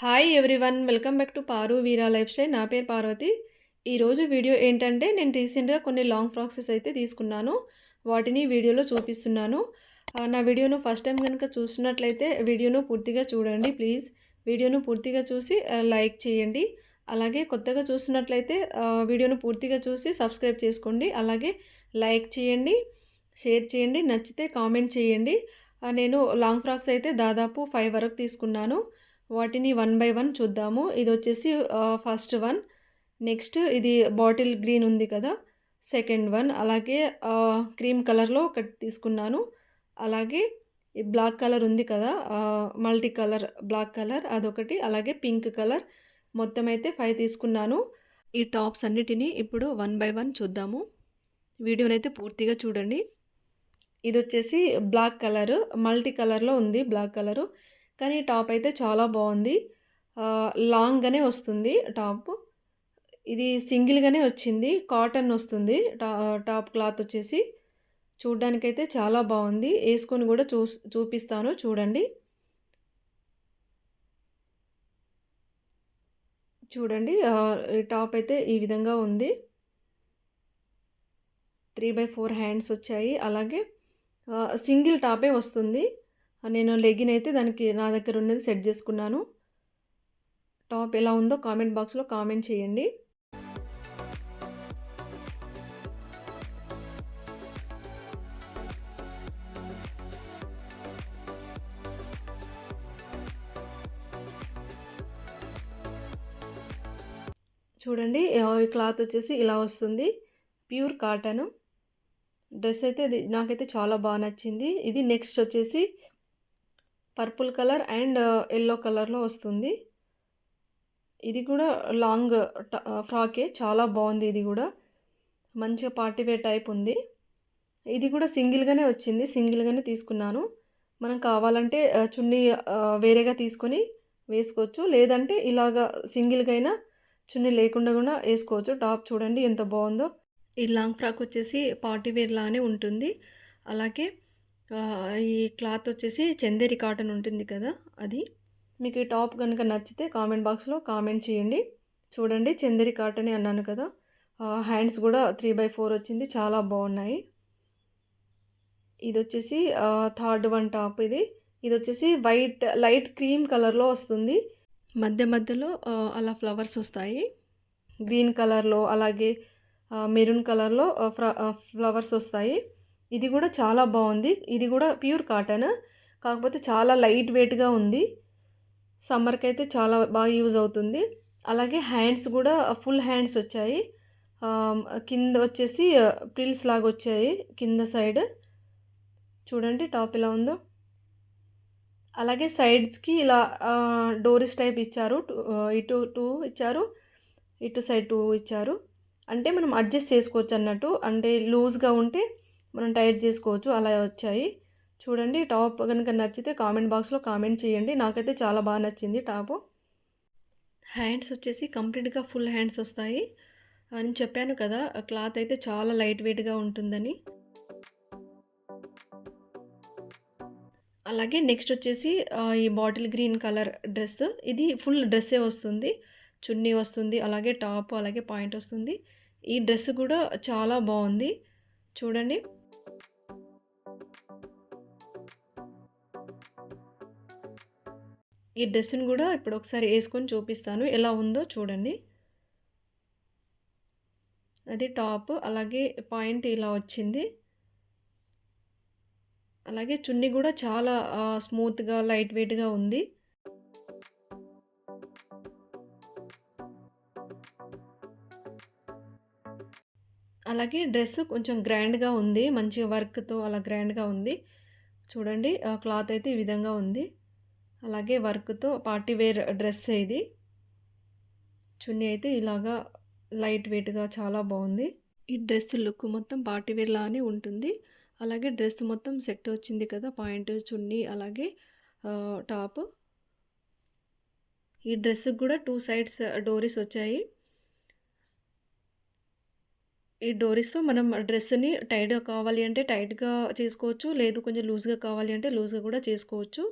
Hi everyone welcome back to Paru Veera lifestyle నా పేరు పార్వతి ఈరోజు వీడియో ఏంటంటే నేను రీసెంట్గా కొన్ని లాంగ్ ఫ్రాక్సెస్ అయితే తీసుకున్నాను. వాటిని వీడియోలో చూపిస్తున్నాను. నా వీడియోను ఫస్ట్ టైం కనుక చూసినట్లయితే వీడియోను పూర్తిగా చూడండి ప్లీజ్ వీడియోను పూర్తిగా చూసి లైక్ చేయండి. అలాగే కొత్తగా చూసినట్లయితే వీడియోను పూర్తిగా చూసి సబ్స్క్రైబ్ చేసుకోండి. అలాగే లైక్ చేయండి షేర్ చేయండి నచ్చితే కామెంట్ చేయండి. నేను లాంగ్ ఫ్రాక్స్ అయితే దాదాపు ఫైవ్ వరకు తీసుకున్నాను. వాటిని వన్ బై వన్ చూద్దాము. ఇది వచ్చేసి ఫస్ట్ వన్. నెక్స్ట్ ఇది బాటిల్ గ్రీన్ ఉంది కదా సెకండ్ వన్. అలాగే క్రీమ్ కలర్లో ఒకటి తీసుకున్నాను. అలాగే ఈ బ్లాక్ కలర్ ఉంది కదా మల్టీ కలర్ బ్లాక్ కలర్ అదొకటి. అలాగే పింక్ కలర్ మొత్తం అయితే ఫైవ్ తీసుకున్నాను. ఈ టాప్స్ అన్నిటినీ ఇప్పుడు వన్ బై వన్ చూద్దాము. వీడియోనైతే పూర్తిగా చూడండి. ఇది వచ్చేసి బ్లాక్ కలర్ మల్టీ కలర్లో ఉంది బ్లాక్ కలరు. కానీ టాప్ అయితే చాలా బాగుంది. లాంగ్గానే వస్తుంది టాప్. ఇది సింగిల్గానే వచ్చింది. కాటన్ వస్తుంది. టా టాప్ క్లాత్ వచ్చేసి. చూడ్డానికైతే చాలా బాగుంది. వేసుకొని కూడా చూ చూపిస్తాను. చూడండి. చూడండి. టాప్ అయితే ఈ విధంగా ఉంది. త్రీ బై ఫోర్ హ్యాండ్స్ వచ్చాయి. అలాగే సింగిల్ టాపే వస్తుంది. నేను లెగిన్ అయితే దానికి నా దగ్గర ఉన్నది సెట్ చేసుకున్నాను. టాప్ ఎలా ఉందో కామెంట్ బాక్స్లో కామెంట్ చేయండి. చూడండి ఈ క్లాత్ వచ్చేసి ఇలా వస్తుంది. Pure cotton. డ్రెస్ అయితే ఇది నాకైతే చాలా బాగా నచ్చింది. ఇది నెక్స్ట్ వచ్చేసి పర్పుల్ కలర్ అండ్ ఎల్లో కలర్లో వస్తుంది. ఇది కూడా లాంగ్ ట- ఫ్రాకే. చాలా బాగుంది ఇది కూడా. మంచిగా పార్టీ వేర్ టైప్ ఉంది. ఇది కూడా సింగిల్గానే వచ్చింది. సింగిల్గానే తీసుకున్నాను. మనం కావాలంటే చున్నీ వేరేగా తీసుకొని వేసుకోవచ్చు. లేదంటే ఇలాగా సింగిల్గా అయినా చున్నీ లేకుండా కూడా వేసుకోవచ్చు. టాప్ చూడండి ఎంత బాగుందో. ఈ లాంగ్ ఫ్రాక్ వచ్చేసి పార్టీ వేర్ లానే ఉంటుంది. అలాగే ఈ క్లాత్ వచ్చేసి చందేరి కాటన్ ఉంటుంది కదా అది. మీకు ఈ టాప్ కనుక నచ్చితే కామెంట్ బాక్స్లో కామెంట్ చేయండి. చూడండి చందేరి కాటనే అన్నాను కదా. హ్యాండ్స్ కూడా త్రీ బై ఫోర్ వచ్చింది చాలా బాగున్నాయి. ఇది వచ్చేసి థర్డ్ వన్ టాప్ ఇది. ఇది వచ్చేసి వైట్ లైట్ క్రీమ్ కలర్లో వస్తుంది. మధ్య మధ్యలో అలా ఫ్లవర్స్ వస్తాయి. గ్రీన్ కలర్లో అలాగే మెరూన్ కలర్లో ఫ్లవర్స్ వస్తాయి. ఇది కూడా చాలా బాగుంది. ఇది కూడా ప్యూర్ కాటన్. కాకపోతే చాలా లైట్ వెయిట్గా ఉంది. సమ్మర్కి అయితే చాలా బాగా యూజ్ అవుతుంది. అలాగే హ్యాండ్స్ కూడా ఫుల్ హ్యాండ్స్ వచ్చాయి. కింద వచ్చేసి ప్రిల్స్ లాగా వచ్చాయి కింద సైడ్. చూడండి టాప్ ఎలా ఉందో. అలాగే సైడ్స్కి ఇలా డోరీస్ టైప్ ఇచ్చారు. ఇటు టూ ఇచ్చారు. ఇటు సైడ్ టూ ఇచ్చారు. అంటే మనం అడ్జస్ట్ చేసుకోవచ్చు అన్నట్టు. అంటే లూజ్గా ఉంటే మనం టైట్ చేసుకోవచ్చు. అలా వచ్చాయి. చూడండి టాప్ కనుక నచ్చితే కామెంట్ బాక్స్లో కామెంట్ చేయండి. నాకైతే చాలా బాగా నచ్చింది టాపు. హ్యాండ్స్ వచ్చేసి కంప్లీట్గా ఫుల్ హ్యాండ్స్ వస్తాయి. అని చెప్పాను కదా క్లాత్ అయితే చాలా లైట్ వెయిట్గా ఉంటుందని. అలాగే నెక్స్ట్ వచ్చేసి ఈ బాటిల్ గ్రీన్ కలర్ డ్రెస్. ఇది ఫుల్ డ్రెస్సే వస్తుంది. చున్నీ వస్తుంది అలాగే టాప్ అలాగే పాయింట్ వస్తుంది. ఈ డ్రెస్ కూడా చాలా బాగుంది. చూడండి. ఈ డ్రెస్ని కూడా ఇప్పుడు ఒకసారి వేసుకొని చూపిస్తాను. ఎలా ఉందో చూడండి. అది టాప్ అలాగే పాయింట్ ఇలా వచ్చింది. అలాగే చున్నీ కూడా చాలా స్మూత్గా లైట్ వెయిట్గా ఉంది. అలాగే డ్రెస్ కొంచెం గ్రాండ్గా ఉంది. మంచిగా వర్క్తో అలా గ్రాండ్గా ఉంది. చూడండి ఆ క్లాత్ అయితే ఈ విధంగా ఉంది. అలాగే వర్క్తో పార్టీ వేర్ డ్రెస్ ఇది. చున్నీ అయితే ఇలాగా లైట్ వెయిట్గా చాలా బాగుంది. ఈ డ్రెస్ లుక్ మొత్తం పార్టీ వేర్ లానే ఉంటుంది. అలాగే డ్రెస్ మొత్తం సెట్ వచ్చింది కదా పాయింట్ చున్నీ అలాగే టాప్. ఈ డ్రెస్కి కూడా టూ సైడ్స్ డోరీస్ వచ్చాయి. ఈ డోరీస్తో మనం డ్రెస్ని టైట్గా కావాలి అంటే టైట్గా చేసుకోవచ్చు లేదు కొంచెం లూజ్గా కావాలి అంటే లూజ్గా కూడా చేసుకోవచ్చు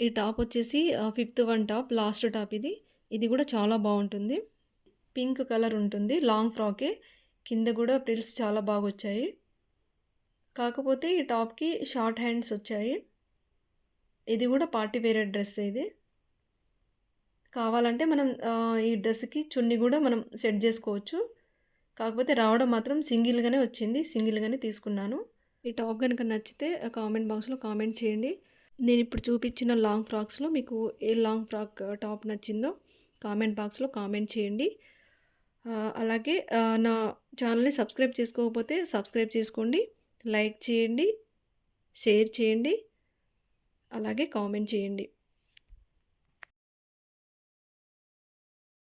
ఈ టాప్ వచ్చేసి fifth one top last top ఇది. ఇది కూడా చాలా బాగుంటుంది పింక్ కలర్ ఉంటుంది. లాంగ్ ఫ్రాకే. కింద కూడా ప్రిల్స్ చాలా బాగా వచ్చాయి కాకపోతే ఈ టాప్‌కి షార్ట్ హ్యాండ్స్ వచ్చాయి. ఇది కూడా పార్టీ వేరే డ్రెస్సే ఇది. కావాలంటే మనం ఈ డ్రెస్‌కి చున్నీ కూడా మనం సెట్ చేసుకోవచ్చు కాకపోతే రావడం మాత్రం సింగిల్‌గానే వచ్చింది. సింగిల్‌గానే తీసుకున్నాను. ఈ టాప్ కనుక నచ్చితే కామెంట్ బాక్స్‌లో కామెంట్ చేయండి. నేను ఇప్పుడు చూపించిన లాంగ్ ఫ్రాక్స్‌లో మీకు ఏ లాంగ్ ఫ్రాక్ టాప్ నచ్చిందో కామెంట్ బాక్స్‌లో కామెంట్ చేయండి. అలాగే నా ఛానల్ని సబ్స్క్రైబ్ చేసుకోకపోతే సబ్స్క్రైబ్ చేసుకోండి. లైక్ చేయండి. షేర్ చేయండి. అలాగే కామెంట్ చేయండి.